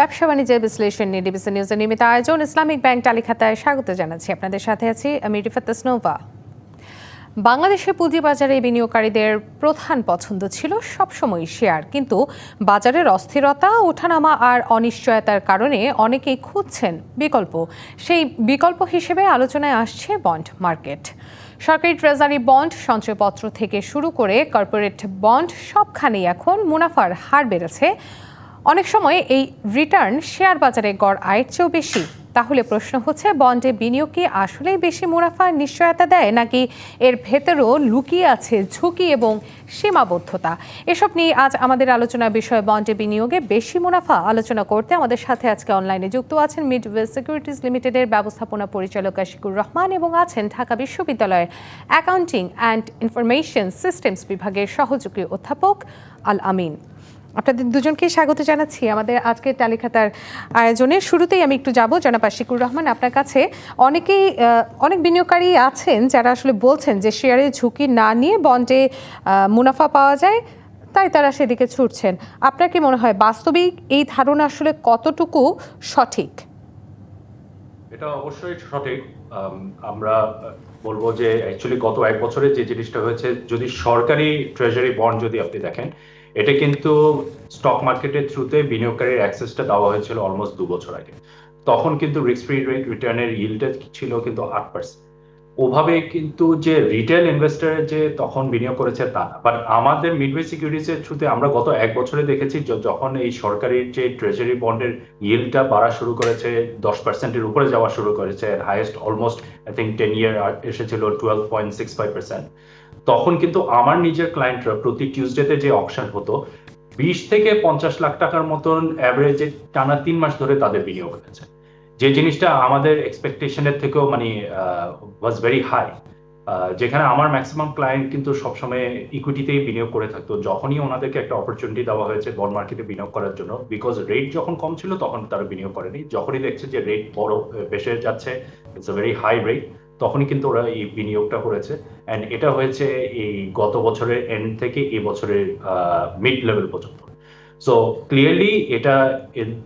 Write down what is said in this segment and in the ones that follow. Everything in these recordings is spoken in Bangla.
ব্যবসা বাণিজ্যের বিশ্লেষণ নিয়ে ডিবিসি নিউজের নিয়মিত আয়োজন। ইসলামিক ব্যাংক তালিখাতায় স্বাগত জানাচ্ছি। আপনাদের সাথে আছি আমি রিফাত নোভা বাংলাদেশের পুঁজিবাজারে বিনিয়োগকারীদের প্রধান পছন্দ ছিল সবসময় শেয়ার। কিন্তু বাজারের অস্থিরতা, ওঠানামা আর অনিশ্চয়তার কারণে অনেকেই খুঁজছেন বিকল্প। সেই বিকল্প হিসেবে আলোচনায় আসছে বন্ড মার্কেট। সরকারি ট্রেজারি বন্ড সঞ্চয়পত্র থেকে শুরু করে কর্পোরেট বন্ড সবখানেই এখন মুনাফার হার বেড়েছে। অনেক সময় এই রিটার্ন শেয়ার বাজারে গড় আয়ের চেয়েও বেশি। তাহলে প্রশ্ন হচ্ছে বন্ডে বিনিয়োগ কি আসলেই বেশি মুনাফার নিশ্চয়তা দেয়, নাকি এর ভেতরেও লুকিয়ে আছে ঝুঁকি এবং সীমাবদ্ধতা? এসব নিয়ে আজ আমাদের আলোচনার বিষয় বন্ডে বিনিয়োগে বেশি মুনাফা আলোচনা করতে আমাদের সাথে আজকে অনলাইনে যুক্ত আছেন মিড ওয়েস্ট সিকিউরিটিজ লিমিটেডের ব্যবস্থাপনা পরিচালক আশিকুর রহমান এবং আছেন ঢাকা বিশ্ববিদ্যালয়ের অ্যাকাউন্টিং অ্যান্ড ইনফরমেশন সিস্টেমস বিভাগের সহযোগী অধ্যাপক আল আমিন। আপনাদের দুজনকে স্বাগত জানাচ্ছি আমাদের আজকের তালিকাতার আয়োজনে। শুরুতেই আমি একটু যাব জনাব আশিকুর রহমান, আপনার কাছে অনেকেই অনেক বিনিয়োগকারী আছেন যারা আসলে বলছেন যে শেয়ারে ঝুঁকি না নিয়ে বন্ডে মুনাফা পাওয়া যায়, তাই তারা সেদিকে ছুটছেন। আপনার কি মনে হয় বাস্তবিক এই ধারণা আসলে কতটুকু সঠিক? এটা অবশ্যই সঠিক। আমরা বলব যে অ্যাকচুয়ালি গত এক বছরে যে জিনিসটা হয়েছে, যদি সরকারি ট্রেজারি বন্ড যদি আপনি দেখেন এটা কিন্তু স্টক মার্কেটের থ্রুতে বিনিয়োগকারীর অ্যাক্সেসটা দেওয়া হয়েছিল অলমোস্ট দু বছর আগে। তখন কিন্তু রিস্ক ফ্রি রেট রিটার্নের ইল্ডটা ছিল কিন্তু আট পার্সেন্ট ওভাবে কিন্তু যে রিটেল ইনভেস্টর যে তখন বিনিয়োগ করেছে তা না। বাট আমাদের মিডওয়ে সিকিউরিটিজের থ্রুতে আমরা গত এক বছরে দেখেছি যখন এই সরকারি যে ট্রেজারি বন্ডের ইয়েলটা বাড়া শুরু করেছে, দশ পার্সেন্টের উপরে যাওয়া শুরু করেছে highest almost I think ten year এসেছিল twelve point six five percent তখন কিন্তু আমার নিজের ক্লায়েন্টরা প্রতি টিউসডেতে যে অপশন হতো, বিশ থেকে পঞ্চাশ লাখ টাকার মতন অ্যাভারেজে টানা তিন মাস ধরে তাদের বিনিয়োগ হয়েছে। যে জিনিসটা আমাদের এক্সপেকটেশনের থেকেও মানে ওয়াজ ভেরি হাই যেখানে আমার ম্যাক্সিমাম ক্লায়েন্ট কিন্তু সবসময় ইকুইটিতেই বিনিয়োগ করে থাকতো। যখনই ওনাদেরকে একটা অপরচুনিটি দেওয়া হয়েছে বন্ড মার্কেটে বিনিয়োগ করার জন্য বিকজ রেট যখন কম ছিল তখন তারা বিনিয়োগ করেনি। যখনই দেখছে যে রেট বড় বেশি যাচ্ছে it's a very high rate তখনই কিন্তু ওরা এই বিনিয়োগটা করেছে। অ্যান্ড এটা হয়েছে এই গত বছরের এন্ড থেকে এই বছরের মিড লেভেল পর্যন্ত। সো ক্লিয়ারলি এটা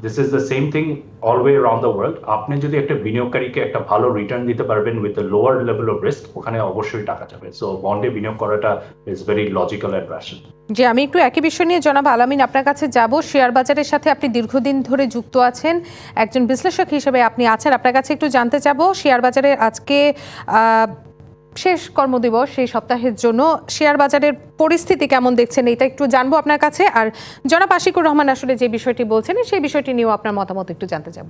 this is the same thing all way around the world আপনি যদি একটা বিনিয়োগকারীকে একটা ভালো রিটার্ন দিতে পারবেন with lower level of risk ওখানে অবশ্যই টাকা যাবে। সো বন্ডে বিনিয়োগ করাটা is very logical and rational যে আমি একটু একই বিষয় নিয়ে জনাব আলামিন আপনার কাছে যাব। শেয়ার বাজারের সাথে আপনি দীর্ঘদিন ধরে যুক্ত আছেন। একজন বিশ্লেষক হিসেবে আপনি আছেন। আপনার কাছে একটু জানতে যাব শেয়ার বাজারে আজকে শেষ কর্মদিবস সেই সপ্তাহের জন্য। শেয়ার বাজারের পরিস্থিতি কেমন দেখছেন এটা একটু জানব আপনার কাছে। আর জনাব আশিকুর রহমান আসলে যে বিষয়টি বলছেন সেই বিষয়টি নিয়েও আপনার মতামত একটু জানতে যাব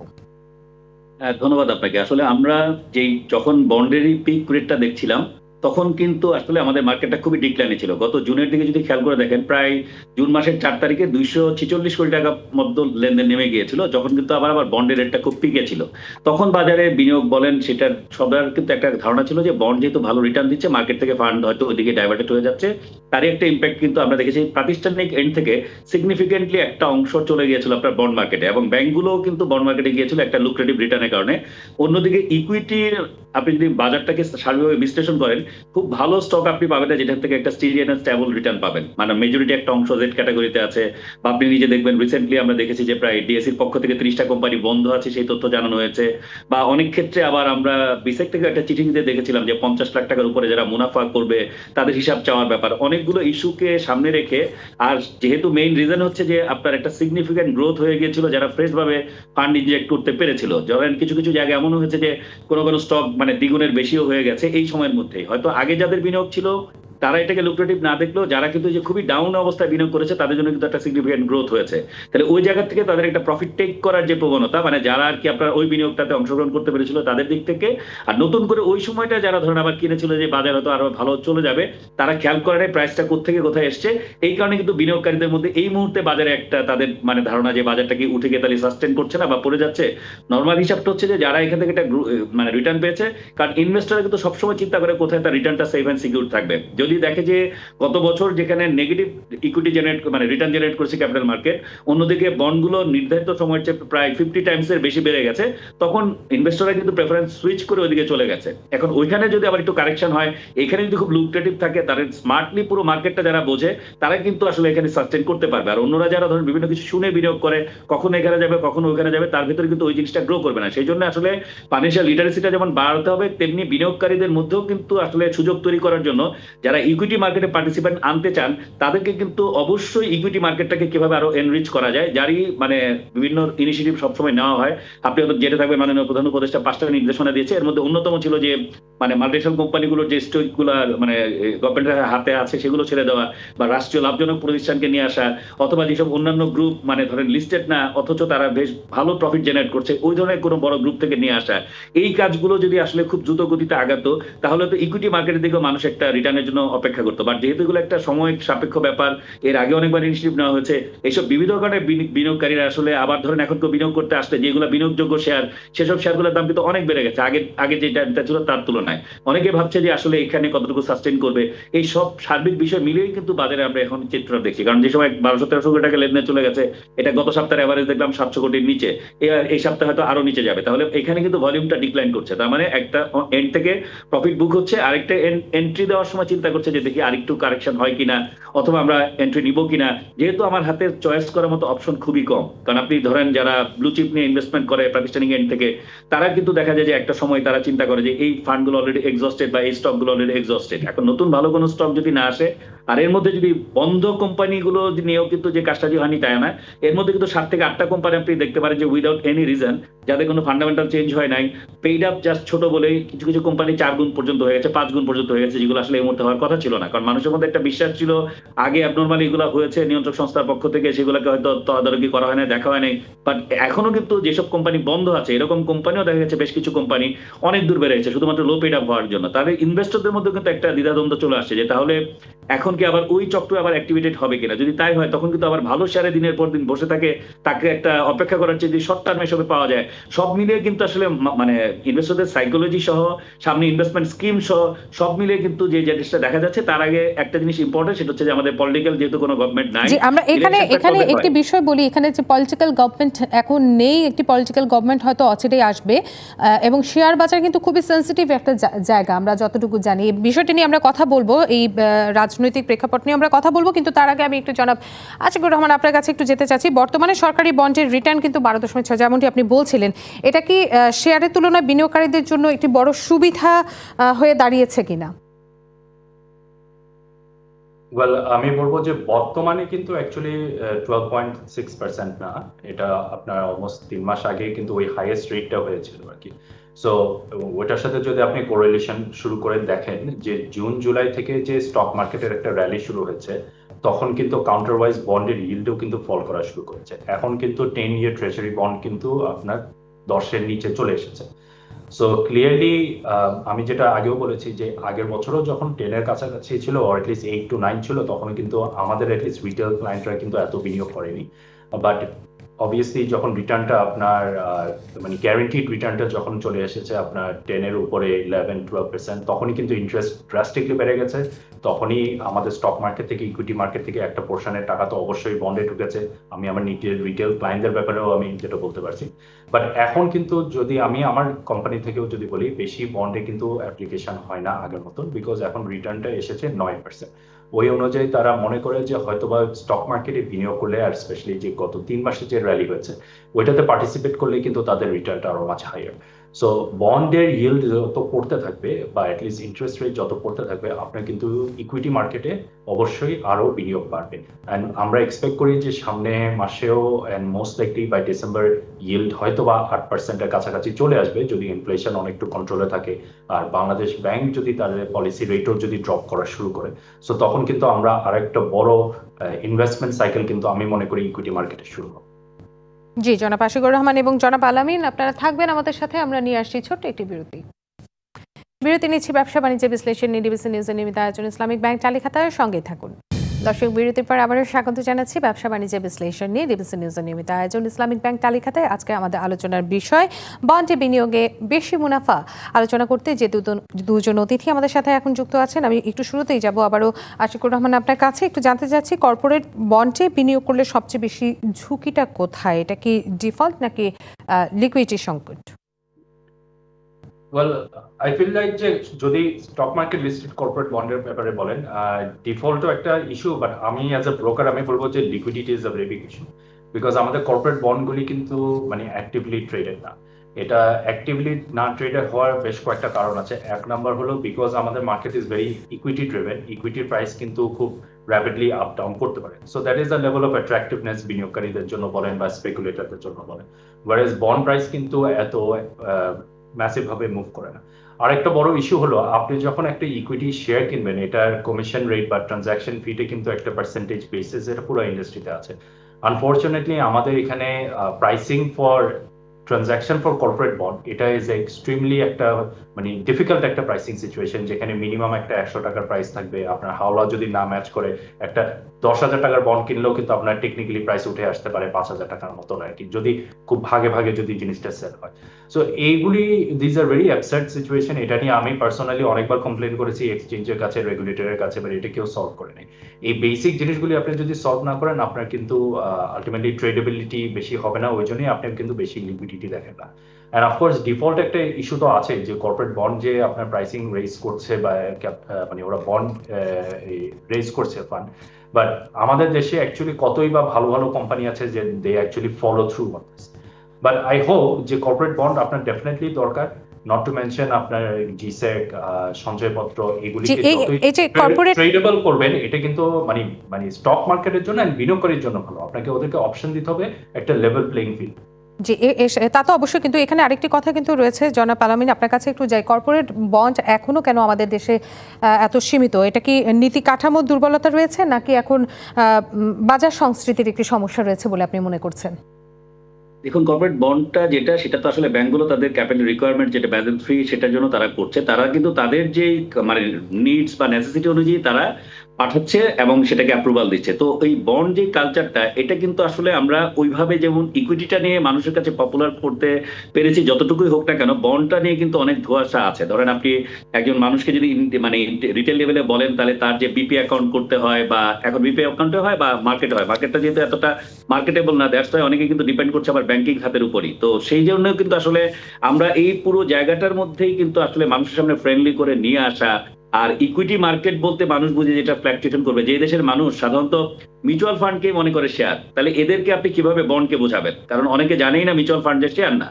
হ্যাঁ, ধন্যবাদ আপনাকে। আসলে আমরা যেই যখন বন্ডেরই পিক রেটটা দেখছিলাম তখন কিন্তু আসলে আমাদের মার্কেটটা খুবই ডিক্লাইনে ছিল। গত জুনের দিকে যদি খেয়াল করে দেখেন, প্রায় জুন মাসের চার তারিখে দুইশো ছেচল্লিশ কোটি টাকা মধ্য লেনদেন নেমে গিয়েছিল, যখন কিন্তু আবার আবার বন্ডের রেটটা খুব পিকে ছিল। তখন বাজারে বিনিয়োগ বলেন, সেটার সবার কিন্তু একটা ধারণা ছিল যে বন্ড যেহেতু ভালো রিটার্ন দিচ্ছে মার্কেট থেকে ফান্ড হয়তো ওইদিকে ডাইভার্টেড হয়ে যাচ্ছে। তারই একটা ইম্প্যাক্ট কিন্তু আমরা দেখেছি, প্রাতিষ্ঠানিক এন্ড থেকে সিগনিফিকেন্টলি একটা অংশ চলে গিয়েছিল আপনার বন্ড মার্কেটে এবং ব্যাংকগুলোও কিন্তু বন্ড মার্কেটে গিয়েছিল একটা লুক্রেটিভ রিটার্নের কারণে। অন্যদিকে ইকুইটির আপনি যদি বাজারটাকে সার্বিকভাবে বিশ্লেষণ করেন খুব ভালো স্টক আপনি পাবেন না যেটা থেকে একটা স্টিরিয়ান স্টেবল রিটার্ন পাবেন। মানে মেজরিটি একটা অংশ জেড ক্যাটাগরিতে আছে। বা আপনি নিজে দেখবেন রিসেন্টলি আমরা দেখেছি যে প্রায় ডিএসসির পক্ষ থেকে ত্রিশটা কোম্পানি বন্ধ আছে, সেই তথ্য জানানো হয়েছে। বা অনেক ক্ষেত্রে আবার আমরা বিসেক থেকে একটা চিঠি দিতে দেখেছিলাম যে পঞ্চাশ লাখ টাকার উপরে যারা মুনাফা করবে, তাদের হিসাব চাওয়ার ব্যাপার। অনেকগুলো ইস্যুকে সামনে রেখে, আর যেহেতু মেইন রিজন হচ্ছে যে আপনার একটা সিগনিফিকেন্ট গ্রোথ হয়ে গিয়েছিল, যারা ফ্রেশ ভাবে ফান্ড ইনজেক্ট করতে পেরেছিল। ধরেন কিছু কিছু জায়গায় এমন হয়েছে যে কোনো কোনো স্টক মানে দ্বিগুণের বেশিও হয়ে গেছে, এই সময়ের মধ্যেই। হয়তো আগে যাদের বিনিয়োগ ছিল তারা এটাকে লুক্রেটিভ না দেখলেও যারা কিন্তু যে খুবই ডাউন অবস্থায় বিনিয়োগ করেছে, তাদের জন্য কিন্তু একটা সিগনিফিকেন্ট গ্রোথ হয়েছে। তাহলে ওই জায়গা থেকে তাদের একটা প্রফিট টেক করার যে প্রবণতা মানে যারা আর কি আপনার ওই বিনিয়োগটাতে অংশগ্রহণ করতে পেরেছিল তাদের দিক থেকে, আর নতুন করে ওই সময়টা যারা ধরেন আবার কিনেছিল যে বাজার হয়তো আরও ভালো চলে যাবে, তারা খেয়াল করে নেয় প্রাইসটা কোথেকে কোথায় এসছে। এই কারণে কিন্তু বিনিয়োগকারীদের মধ্যে এই মুহূর্তে বাজারে একটা তাদের মানে ধারণা যে বাজারটা কি উঠে গিয়ে তাহলে সাস্টেন করছে না বা পড়ে যাচ্ছে নর্মাল হিসাবটা হচ্ছে যে যারা এখান থেকে একটা মানে রিটার্ন পেয়েছে, কারণ ইনভেস্টর কিন্তু সবসময় চিন্তা করে কোথায় তার রিটার্নটা সেভ অ্যান্ড সিকিউর থাকবে। যদি যদি দেখে যে গত বছর যেখানে নেগেটিভ ইকুইটি জেনারেট মানে রিটার্ন জেনারেট করেছে ক্যাপিটাল মার্কেট অন্যদিকে বন্ডগুলো নির্ধারিত সময়ের চেয়ে প্রায় ফিফটি টাইমস এর বেশি বেড়ে গেছে। তখন ইনভেস্টররা কিন্তু প্রেফারেন্স সুইচ করে ওইদিকে চলে গেছে। এখন ওইখানে যদি আবার একটু কারেকশন হয়, এখানে যদি খুব লুক্রেটিভ থাকে তাদের স্মার্টলি পুরো মার্কেটটা যারা বোঝে তারা কিন্তু আসলে এখানে সাস্টেন করতে পারবে। আর অন্যরা যারা ধরেন বিভিন্ন কিছু শুনে বিনিয়োগ করে, কখন এখানে যাবে, কখন ওইখানে যাবে, তার ভিতরে কিন্তু ওই জিনিসটা গ্রো করবে না। সেই জন্য আসলে ফাইন্যান্সিয়াল লিটারেসিটা যেমন বাড়াতে হবে, তেমনি বিনিয়োগকারীদের মধ্যেও কিন্তু আসলে সুযোগ তৈরি করার জন্য যারা ইকুইটি মার্কেটে পার্টিসিপেন্ট আনতে চান, তাদেরকে কিন্তু অবশ্যই ইকুইটি মার্কেটটাকে কীভাবে আরও এনরিচ করা যায়, যারই মানে বিভিন্ন ইনিশিয়েটিভ সবসময় নেওয়া হয়। আপনি হয়তো যেটা থাকবে মাননীয় প্রধান উপদেষ্টা পাঁচটা নির্দেশনা দিয়েছে। এর মধ্যে অন্যতম ছিল যে মানে মাল্টিনেশনাল কোম্পানিগুলোর যে স্টকগুলো মানে গভর্নমেন্টের হাতে আছে, সেগুলো ছেড়ে দেওয়া বা রাষ্ট্রীয় লাভজনক প্রতিষ্ঠানকে নিয়ে আসা, অথবা যেসব অন্যান্য গ্রুপ মানে ধরেন লিস্টেড না, অথচ তারা বেশ ভালো প্রফিট জেনারেট করছে, ওই ধরনের কোনো বড় গ্রুপ থেকে নিয়ে আসা। এই কাজগুলো যদি আসলে খুব দ্রুত গতিতে আগাতো, তাহলে তো ইকুইটি মার্কেটের দিকেও মানুষ একটা রিটার্নের জন্য অপেক্ষা করতো। বাট যেহেতু এগুলো একটা সময় সাপেক্ষ ব্যাপার, এর আগে অনেকবার ইনিশিয়েটিভ নেওয়া হয়েছে এইসব বিবিধ কারণে বিনিয়োগকারীরা আসলে আবার ধরেন এখন কেউ বিনিয়োগ করতে আসলে যেগুলো বিনিয়োগযোগ্য শেয়ার সেসব শেয়ারগুলোর দাম কিন্তু অনেক বেড়ে গেছে। আগে আগে যে দামটা ছিল তার তুলনায়। অনেকে ভাবছে যে আসলে এখানে কতটুকু সাস্টেন করবে। এই সব সার্বিক বিষয় মিলিয়েই কিন্তু বাজারে আমরা এখন চিত্রটা দেখছি। কারণ যে সময় বারোশো, তেরোশো কোটি টাকা লেনদেন চলে গেছে, এটা গত সপ্তাহে এভারেজ দেখলাম সাতশো কোটির নিচে। এই সপ্তাহে হয়তো আরও নিচে যাবে। তাহলে এখানে কিন্তু ভলিউমটা ডিক্লাইন করছে। তার মানে একটা এন্ড থেকে প্রফিট বুক হচ্ছে, আরেকটা এন্ট্রি দেওয়ার সময় চিন্তা করছে যে দেখি আরেকটু কারেকশন হয় কিনা, অথবা আমরা এন্ট্রি নিব কিনা। যেহেতু আমার হাতে চয়েস করার মতো অপশন খুবই কম। কারণ আপনি ধরেন যারা ব্লু চিপ নিয়ে ইনভেস্টমেন্ট করে প্রাতিষ্ঠানিক এন্ড থেকে, তারা কিন্তু দেখা যায় যে একটা সময় তারা চিন্তা করে যে এই ফান্ডগুলো অলরেডি এক্সস্টেড বা এই স্টকগুলো অলরেডি এক্সস্টেড এখন নতুন ভালো কোনো স্টক যদি না আসে আর এর মধ্যে যদি বন্ধ কোম্পানিগুলো নিয়েও কিন্তু যে কাজটা যে হয়নি তাই না এর মধ্যে কিন্তু সাত থেকে আটটা কোম্পানি আপনি দেখতে পারেন যে উইদাউট এনি রিজন যাদের কোনো ফান্ডামেন্টাল চেঞ্জ হয় নাই পেইড আপ জাস্ট ছোট বলেই কিছু কিছু কোম্পানি চার গুণ পর্যন্ত হয়ে গেছে, পাঁচ গুণ পর্যন্ত হয়ে গেছে, যেগুলো আসলে এই মুহূর্তে হওয়ার কথা ছিল না। কারণ মানুষের মধ্যে একটা বিশ্বাস ছিল, আগে অ্যাবনর্মালি এগুলো হয়েছে, নিয়ন্ত্রক সংস্থার পক্ষ থেকে সেগুলোকে হয়তো তদারকি করা হয় না দেখা হয় নাই। বাট এখনও কিন্তু যেসব কোম্পানি বন্ধ আছে, এরকম কোম্পানিও দেখা গেছে, বেশ কিছু কোম্পানি অনেক দূর বেড়ে গেছে, শুধুমাত্র লো পেড আপ হওয়ার জন্য। তাদের ইনভেস্টরদের মধ্যে কিন্তু একটা দ্বিধাদ্বন্দ্ব চলে আসছে যে তাহলে এখন কি আবার ওই চক্র আবার অ্যাক্টিভেটেড হবে কিনা? যদি তাই হয় তখন কিন্তু আবার ভালো শেয়ারে দিনের পর দিন বসে থাকে তাকে একটা অপেক্ষা করার চেয়ে যদি শর্ট টার্মে হিসেবে পাওয়া যায় সব মিলিয়ে কিন্তু আসলে মানে ইনভেস্টরদের সাইকোলজি সহ সামনে ইনভেস্টমেন্ট স্কিম সহ সব মিলিয়ে কিন্তু যে জিনিসটা দেখা যাচ্ছে তার আগে একটা জিনিস ইম্পর্টেন্ট সেটা হচ্ছে যে আমাদের পলিটিক্যাল যেহেতু কোনো গভর্নমেন্ট নাই জি আমরা এখানে এখানে একটি বিষয় বলি এখানে যে পলিটিক্যাল গভর্নমেন্ট এখন নেই একটি পলিটিক্যাল গভর্নমেন্ট হয়তো অচিরেই আসবে এবং শেয়ার বাজার কিন্তু খুবই সেন্সিটিভ একটা জায়গা আমরা যতটুকু জানি। এই বিষয়টি নিয়ে আমরা কথা বলব এই রাজনৈতিক প্রেক্ষাপট নিয়ে আমরা কথা বলব, কিন্তু তার আগে আমি একটু জনাব আশিকুর রহমান আপনার কাছে একটু যেতে চাচ্ছি। বর্তমানে সরকারি বন্ডের রিটার্ন কিন্তু বারো দশমিক ছয়, যেমনটি আপনি বলছিলেন, এটা কি শেয়ারের তুলনায় বিনিয়োগকারীদের জন্য একটি বড় সুবিধা হয়ে দাঁড়িয়েছে কিনা? ওয়েল আমি বলব যে বর্তমানে কিন্তু actually twelve point six percent না। এটা আপনার অলমোস্ট তিন মাস আগে কিন্তু ওই হাইয়েস্ট রেটটা হয়েছিল আর কি। সো ওইটার সাথে যদি আপনি কোরিলেশন শুরু করে দেখেন যে জুন জুলাই থেকে যে স্টক মার্কেটের একটা র্যালি শুরু হয়েছে, তখন কিন্তু কাউন্টার ওয়াইজ বন্ডের ইল্ডও কিন্তু ফল করা শুরু করেছে। এখন কিন্তু টেন ইয়ার ট্রেজারি বন্ড কিন্তু আপনার দশের নিচে চলে এসেছে। সো ক্লিয়ারলি আমি যেটা আগেও বলেছি যে আগের বছরও যখন টেনের কাছাকাছি ছিল or at least eight to nine ছিল তখন কিন্তু আমাদের অ্যাটলিস্ট রিটেল ক্লায়েন্টরা কিন্তু এত বিনিয়োগ করেনি। বাট অবভিয়াসলি যখন রিটার্নটা আপনার মানে গ্যারেন্টিড রিটার্নটা যখন চলে এসেছে আপনার টেনের উপরে ইলেভেন টুয়েলভ পার্সেন্ট তখনই কিন্তু ইন্টারেস্ট ড্রাস্টিকলি বেড়ে গেছে। তখনই আমাদের স্টক মার্কেট থেকে ইকুইটি মার্কেট থেকে একটা পোর্শনের টাকা তো অবশ্যই বন্ডে ঢুকেছে। আমি আমার নিটেল রিটেল ক্লায়েন্টদের ব্যাপারেও আমি যেটা বলতে পারছি। বাট এখন কিন্তু যদি আমি আমার কোম্পানি থেকেও যদি বলি, বেশি বন্ডে কিন্তু অ্যাপ্লিকেশন হয় না আগের মতন বিকজ এখন রিটার্নটা এসেছে নয় পার্সেন্ট ওই অনুযায়ী তারা মনে করে যে হয়তোবা স্টক মার্কেটে বিনিয়োগ করলে আর স্পেশালি যে গত তিন মাসে যে র্যালি হয়েছে, ওইটাতে পার্টিসিপেট করলে কিন্তু তাদের রিটার্নটা আরও মাছ হাইয়ার সো বন্ডের ইয়েল্ড যত পড়তে থাকবে, বা অ্যাটলিস্ট ইন্টারেস্ট রেট যত পড়তে থাকবে, আপনার কিন্তু ইকুইটি মার্কেটে অবশ্যই আরও বিনিয়োগ বাড়বে। অ্যান্ড আমরা এক্সপেক্ট করি যে সামনে মাসেও and most likely by December yield হয়তো বা আট পার্সেন্টের কাছাকাছি চলে আসবে, যদি ইনফ্লেশন অনেকটু কন্ট্রোলে থাকে। আর বাংলাদেশ ব্যাংক যদি তাদের পলিসি রেটও যদি ড্রপ করা শুরু করে। সো তখন কিন্তু আমরা আরেকটা বড় ইনভেস্টমেন্ট সাইকেল কিন্তু আমি মনে করি ইকুইটি মার্কেটে শুরু হবে। জি, জনাব আশিকুর রহমান এবং জনাব আলামিন, আপনারা থাকবেন আমাদের সাথে, আমরা নিয়ে আসছি ছোট্ট একটি বিরতি। বিরতি নিচ্ছি ব্যবসা বাণিজ্য বিশ্লেষণ, নিডিবিসি ডিবিসি নিউজের নিয়মিত আয়োজন, ইসলামিক ব্যাংক চালিখাতার সঙ্গে থাকুন। দর্শক, বিরতির পর আবারও স্বাগত জানাচ্ছি ব্যবসা বাণিজ্য বিশ্লেষণ নিয়ে ডিবিসি নিউজের নিয়মিত আয়োজন। ইসলামিক ব্যাংক তালিকাতে আজকে আমাদের আলোচনার বিষয়, বন্ডে বিনিয়োগে বেশি মুনাফা। আলোচনা করতে যে দুজন দুজন অতিথি আমাদের সাথে এখন যুক্ত আছেন, আমি একটু শুরুতেই যাব। আবারও আশিকুর রহমান আপনার কাছে একটু জানতে চাচ্ছি, কর্পোরেট বন্ডে বিনিয়োগ করলে সবচেয়ে বেশি ঝুঁকিটা কোথায়? এটা কি ডিফল্ট নাকি লিকুইডিটি সংকট? ওয়েল আই ফিল লাইক যে যদি স্টক মার্কেট লিস্টেড কর্পোরেট বন্ডের ব্যাপারে বলেন ডিফল্টও একটা ইস্যু বাট আমি অ্যাজ এ ব্রোকার আমি বলব যে liquidity is a very big issue because আমাদের কর্পোরেট বন্ডগুলি কিন্তু মানে অ্যাক্টিভলি ট্রেডেড না। এটা অ্যাক্টিভলি না ট্রেডেড হওয়ার বেশ কয়েকটা কারণ আছে। এক নাম্বার হলো বিকজ আমাদের market is very equity driven ইকুইটির price কিন্তু খুব র্যাপিডলি আপ ডাউন করতে পারে। So that is the level of attractiveness বিনিয়োগকারীদের জন্য বলেন বা স্পেকুলেটরদের জন্য বলেন। ওয়ারেজ বন্ড প্রাইস কিন্তু এত ম্যাসিভ ভাবে মুভ করে না। আর একটা বড় ইস্যু হলো, আপনি যখন একটা ইকুইটি শেয়ার কিনবেন, এটার কমিশন রেট বা ট্রানজাকশন ফিটে কিন্তু একটা পার্সেন্টেজ বেসিস এটা পুরো ইন্ডাস্ট্রিতে আছে। আনফর্চুনেটলি আমাদের এখানে pricing for transaction for corporate bond এটা ইজ এক্সট্রিমলি একটা মানে ডিফিকাল্ট একটা প্রাইসিং সিচুয়েশন যেখানে মিনিমাম একটা একশো টাকার প্রাইস থাকবে। আপনার হাওলা যদি না ম্যাচ করে, একটা দশ হাজার টাকার বন্ড কিনলেও কিন্তু আপনার টেকনিক্যালি প্রাইস উঠে আসতে পারে পাঁচ হাজার টাকার মতন আর কি, যদি খুব ভাগে ভাগে যদি জিনিসটা সেল হয়। সো এইগুলি these are very absurd situation এটা নিয়ে আমি পার্সোনালি অনেকবার কমপ্লেন করেছি এক্সচেঞ্জের কাছে রেগুলেটরের কাছে বাট এটা কেউ সলভ করে নেই। এই বেসিক জিনিসগুলি আপনি যদি সলভ না করেন, আপনার কিন্তু আলটিমেটলি ট্রেডেবিলিটি বেশি হবে না, ওই জন্যই আপনি কিন্তু বেশি লিকুইডিটি দেখেন না। অ্যান্ড অফকোর্স ডিফল্ট একটা ইস্যু তো আছে যে কর্পোরেট বন্ড যে আপনার প্রাইসিং রেজ করছে বা মানে ওরা বন্ড রেজ করছে ফান্ড বাট আমাদের দেশে অ্যাকচুয়ালি কতই বা ভালো ভালো কোম্পানি আছে যে they actually follow through on this but I hope যে কর্পোরেট বন্ড আপনার ডেফিনেটলি দরকার নট টু মেনশন আপনার জিসেক সঞ্চয়পত্র এগুলি ট্রেডেবল করবেন এটা কিন্তু মানে মানে স্টক মার্কেটের জন্য বিনিয়োগকারীর জন্য ভালো। আপনাকে ওদেরকে অপশন দিতে হবে একটা লেভেল প্লেইং ফিল্ড জি তা তো অবশ্যই, কিন্তু এখানে আরেকটি কথা কিন্তু রয়েছে। জনাব আলামিন, আপনার কাছে একটু যাই। কর্পোরেট বন্ড এখনও কেন আমাদের দেশে এত সীমিত? এটা কি নীতি কাঠামোর দুর্বলতা রয়েছে, নাকি এখন বাজার সংস্কৃতির একটি সমস্যা রয়েছে বলে আপনি মনে করছেন? দেখুন, কর্পোরেট বন্ডটা যেটা, সেটা তো আসলে ব্যাংকগুলো তাদের ক্যাপিটাল রিকোয়ারমেন্ট যেটা ব্যালেন্স ফ্রি সেটার জন্য তারা করছে। তারা কিন্তু তাদের যে মানে নিডস বা নেসেসিটি অনুযায়ী তারা পাঠাচ্ছে এবং সেটাকে অ্যাপ্রুভাল দিচ্ছে। তো এই বন্ড যে কালচারটা এটা কিন্তু আসলে আমরা ওইভাবে যেমন ইকুইটিটা নিয়ে মানুষের কাছে পপুলার করতে পেরেছি যতটুকুই হোক না কেন বন্ডটা নিয়ে কিন্তু অনেক ধোঁয়াশা আছে। ধরেন আপনি একজন মানুষকে যদি মানে রিটেল লেভেলে বলেন, তাহলে তার যে বিপি অ্যাকাউন্ট করতে হয় বা এখন বিপি অ্যাকাউন্টে হয় বা মার্কেটে হয় মার্কেটটা যেহেতু এতটা মার্কেটেবল না দ্যাটস অনেকে কিন্তু ডিপেন্ড করছে আবার ব্যাংকিং খাতের উপরই। তো সেই জন্য কিন্তু আসলে আমরা এই পুরো জায়গাটার মধ্যেই কিন্তু আসলে মানুষের সামনে ফ্রেন্ডলি করে নিয়ে আসা আর ইকুইটি মার্কেট বলতে মানুষ বুঝে যেটা ফ্ল্যাকচুয়েশন করবে। যে দেশের মানুষ সাধারণত মিউচুয়াল ফান্ডকে মনে করে শেয়ার তাহলে এদেরকে আপনি কীভাবে বন্ডকে বোঝাবেন? কারণ অনেকে জানেই না মিউচুয়াল ফান্ডের শেয়ার না।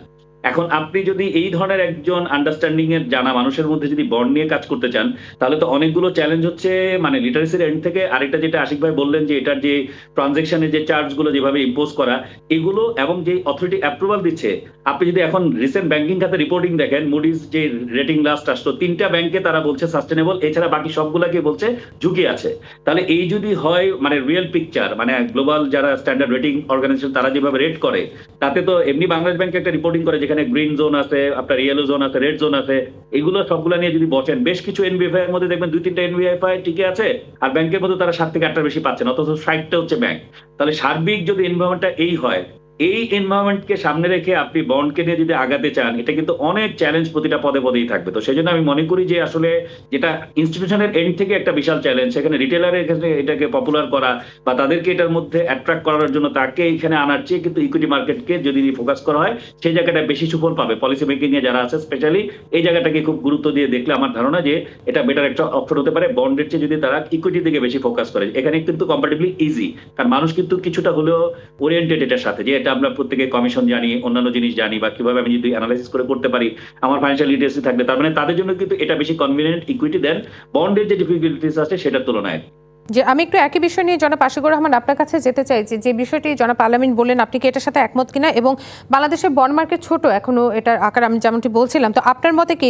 এখন আপনি যদি এই ধরনের একজন আন্ডারস্ট্যান্ডিং এর জানা মানুষের মধ্যে যদি বন্ড নিয়ে কাজ করতে চান, তাহলে তো অনেকগুলো চ্যালেঞ্জ হচ্ছে মানে লিটারেসির এন্ড থেকে আরেকটা যেটা আশিক ভাই বললেন যে এটার যে ট্রানজেকশনের যে চার্জগুলো যেভাবে ইম্পোজ করা, এগুলো এবং যে অথরিটি অ্যাপ্রুভাল দিচ্ছে, আপনি যদি এখন রিসেন্ট ব্যাংকিং খাতে রিপোর্টিং দেখেন মুডিজ যে রেটিং লাস্ট আসলো তিনটা ব্যাংকে তারা বলছে সাস্টেনেবল এছাড়া বাকি সবগুলাকে বলছে ঝুঁকি আছে। তাহলে এই যদি হয় মানে রিয়েল পিকচার মানে গ্লোবাল যারা স্ট্যান্ডার্ড রেটিং অর্গানাইজেশন তারা যেভাবে রেট করে, তাতে তো এমনি বাংলাদেশ ব্যাংক একটা রিপোর্টিং করে যেখানে গ্রিন জোন আছে, আপনার ইয়েলো জোন আছে রেড জোন আছে, এগুলো সবগুলো নিয়ে যদি বসেন, বেশ কিছু এনবিএফআই এর মধ্যে দেখবেন দুই তিনটা এনবিএফআই টিকে আছে, আর ব্যাংকের মধ্যে তারা সাত থেকে আটটা বেশি পাচ্ছেন অথচ ষাটটা হচ্ছে ব্যাংক তাহলে সার্বিক যদি এনভায়রনমেন্টটা এই হয় এই এনভায়রনমেন্টকে সামনে রেখে আপনি বন্ডকে নিয়ে যদি আগাতে চান, এটা কিন্তু অনেক চ্যালেঞ্জ প্রতিটা পদে পদেই থাকবে। তো সেই জন্য আমি মনে করি যে আসলে যেটা ইনস্টিটিউশনের এন্ড থেকে একটা বিশাল চ্যালেঞ্জ সেখানে রিটেলারের ক্ষেত্রে এটাকে পপুলার করা বা তাদেরকে এটার মধ্যে অ্যাট্রাক্ট করার জন্য তাকে এখানে আনার চেয়ে কিন্তু ইকুইটি মার্কেটকে যদি ফোকাস করা হয় সেই জায়গাটা বেশি সুফল পাবে। পলিসি মেকিং এ যারা আছে স্পেশালি এই জায়গাটাকে খুব গুরুত্ব দিয়ে দেখলে আমার ধারণা যে এটা বেটার একটা অপশন হতে পারে। বন্ডের চেয়ে যদি তারা ইকুইটি দিকে বেশি ফোকাস করে, এখানে কিন্তু কম্পারেটিভলি ইজি কারণ মানুষ কিন্তু কিছুটা হলেও ওরিয়েন্টেড এটার সাথে, যে এটা আমরা প্রত্যেকে কমিশন জানি অন্যান্য জিনিস জানি বা কীভাবে আমি যদি অ্যানালাইসিস করে করতে পারি, আমার ফাইন্যান্সিয়াল লিটারেসি থাকবে তার মানে তাদের জন্য কিন্তু এটা বেশি কনভিনিয়েন্ট ইকুইটি দেন বন্ডের যে ডিফিকাল্টিস আছে সেটার তুলনায়। যে আমি একটু একই বিষয় নিয়ে জনাব আশিকুর রহমান আপনার কাছে যেতে চাই যে বিষয়টি জনাব আলামিন বললেন, আপনি কি এটার সাথে একমত কিনা? এবং বাংলাদেশের বন্ড মার্কেট ছোট, এখনও এটার আকার আমি যেমনটি বলছিলাম, তো আপনার মতে কি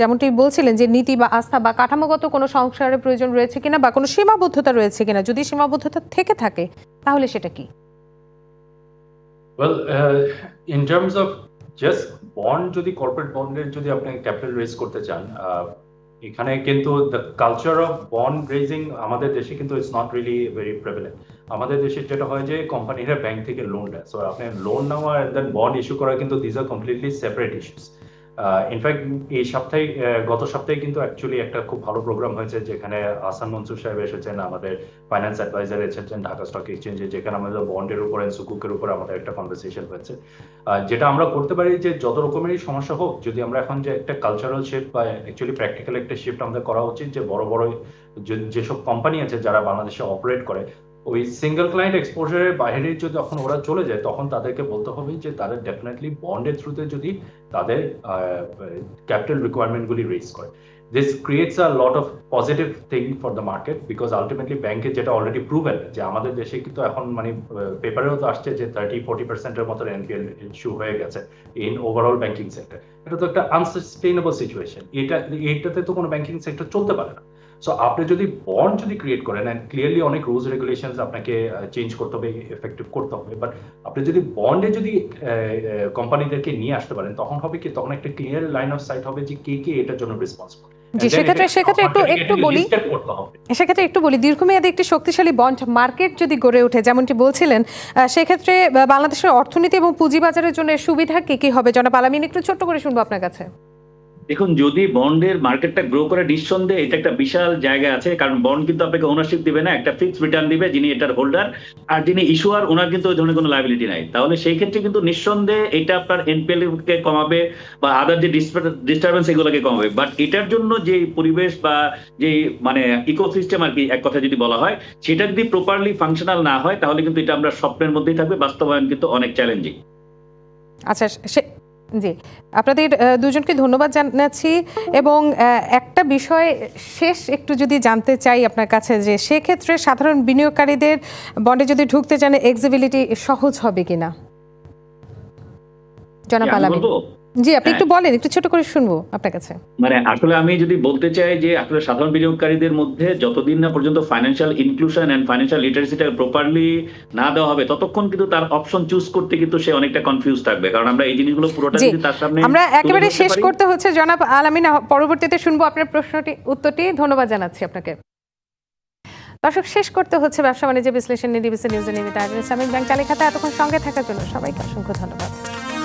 যেমনটি বলছিলেন যে নীতি বা আস্থা বা কাঠামোগত কোনো সংস্কারের প্রয়োজন রয়েছে কিনা বা কোনো সীমাবদ্ধতা রয়েছে কিনা? যদি সীমাবদ্ধতা থেকে থাকে, তাহলে সেটা কি? Well in terms of just bond যদি কর্পোরেট বন্ডের যদি আপনি ক্যাপিটাল রেজ করতে চান এখানে কিন্তু the culture of bond raising আমাদের দেশে কিন্তু it's not really very prevalent আমাদের দেশে যেটা হয় যে কোম্পানিরা ব্যাংক থেকে লোন দেয় সো আপনি লোন নেওয়া দেন বন্ড ইস্যু করা কিন্তু these are completely separate issues in fact এই সপ্তাহে গত সপ্তাহে কিন্তু অ্যাকচুয়ালি একটা খুব ভালো প্রোগ্রাম হয়েছে যেখানে আসান মনসুর সাহেব এসেছেন, আমাদের ফাইন্যান্স অ্যাডভাইজার এসেছেন ঢাকা স্টক এক্সচেঞ্জে যেখানে আমাদের বন্ডের উপরে সুকুকের উপর আমাদের একটা কনভারসেশন হয়েছে। যেটা আমরা করতে পারি যে যত রকমেরই সমস্যা হোক, যদি আমরা এখন যে একটা কালচারাল শিফট বা অ্যাকচুয়ালি প্র্যাকটিক্যাল একটা শিফট আমাদের করা উচিত, যে বড় বড় যেসব কোম্পানি আছে যারা বাংলাদেশে অপারেট করে ওই সিঙ্গেল ক্লায়েন্ট এক্সপোজারের বাইরে যদি যখন ওরা চলে যায়, তখন তাদেরকে বলতে হবে যে তাদের ডেফিনেটলি বন্ডের থ্রুতে যদি তাদের ক্যাপিটাল রিকোয়ারমেন্টগুলি রেজ করে। This creates a lot of positive thing for the market because ultimately ব্যাংকে যেটা অলরেডি প্রুভেন যে আমাদের দেশে কিন্তু এখন মানে পেপারেও তো আসছে যে থার্টি ফোর্টি পার্সেন্টের মতো এনপিএল ইস্যু হয়ে গেছে ইন ওভারঅল ব্যাংকিং সেক্টর এটা তো একটা আনসাস্টেইনেবল সিচুয়েশন এটা এইটাতে তো কোনো ব্যাংকিং সেক্টর চলতে পারে না। সো আপনি যদি বন্ড যদি ক্রিয়েট করেন অ্যান্ড ক্লিয়ারলি অনেক রুলস রেগুলেশনস আপনাকে চেঞ্জ করতে হবে এফেক্টিভ করতে হবে বাট আপনি যদি বন্ডে যদি কোম্পানিদেরকে নিয়ে আসতে পারেন তখন হবে কি তখন একটা ক্লিয়ার লাইন অফ সাইট হবে যে কে কে এটার জন্য রেসপন্সিবল জি, সেক্ষেত্রে- সেক্ষেত্রে একটু- একটু বলি। সেক্ষেত্রে একটু বলি দীর্ঘমেয়াদী একটি শক্তিশালী বন্ড মার্কেট যদি গড়ে ওঠে যেমনটি বলছিলেন সেক্ষেত্রে বাংলাদেশের অর্থনীতি এবং পুঁজিবাজারের জন্য সুবিধা কি কি হবে? জনাব আলামিন একটু ছোট্ট করে শুনব আপনার কাছে। দেখুন, যদি বন্ডের মার্কেটটা গ্রো করে নিঃসন্দেহে এটা একটা বিশাল জায়গা আছে, কারণ বন্ড কিন্তু আপনাকে ওনারশিপ দিবে না, একটা ফিক্সড রিটার্ন দিবে যিনি এটার হোল্ডার আর যিনি ইস্যুয়ার ওনার কিন্তু ওই ধরনের কোনো লাইবিলিটি নাই। তাহলে সেই ক্ষেত্রে কিন্তু নিঃসন্দেহে এটা আপনার এনপিএল কে কমাবে বা আদার যে ডিস্টারবেন্স এগুলোকে কমাবে। বাট এটার জন্য যে পরিবেশ বা যে মানে ইকোসিস্টেম আর কি, এক কথা যদি বলা হয়, সেটা যদি প্রপারলি ফাংশনাল না হয়, তাহলে কিন্তু এটা আমরা স্বপ্নের মধ্যেই থাকবে, বাস্তবায়ন কিন্তু অনেক চ্যালেঞ্জিং আচ্ছা জি। আপনাদের দুজনকে ধন্যবাদ জানাচ্ছি এবং একটা বিষয় শেষ একটু যদি জানতে চাই আপনার কাছে যে সেক্ষেত্রে সাধারণ বিনিয়োগকারীদের বন্ডে যদি ঢুকতে চান এক্সিবিলিটি সহজ হবে কিনা? জনাব আলামিন জি আপনি হ্যাঁ। একটু বলেন একটু ছোট করে শুনব আপনার কাছে। মানে আসলে আমি যদি বলতে চাই যে আসলে সাধারণ বিনিয়োগকারীদের মধ্যে যতদিন না পর্যন্ত ফাইন্যান্সিয়াল ইনক্লুশন এন্ড ফাইন্যান্সিয়াল লিটারেসিটা প্রপারলি না দেওয়া হবে ততক্ষণ কিন্তু তার অপশন চুজ করতে কিন্তু সে অনেকটা কনফিউজ থাকবে। কারণ আমরা এই জিনিসগুলো পুরোটা যদি তার সামনে আমরা একেবারে শেষ করতে হচ্ছে জনাব আলামিন পরবর্তীতে শুনব আপনার প্রশ্নটি উত্তরটি। ধন্যবাদ জানাচ্ছি আপনাকে। দর্শক শেষ করতে হচ্ছে ব্যবসা বাণিজ্য বিশ্লেষণ নিয়ে ডিবিসি নিউজে নিয়মিত আয়োজন ইসলামিক ব্যাংক তালিকাতে। এতক্ষণ সঙ্গে থাকার জন্য সবাইকে অসংখ্য ধন্যবাদ।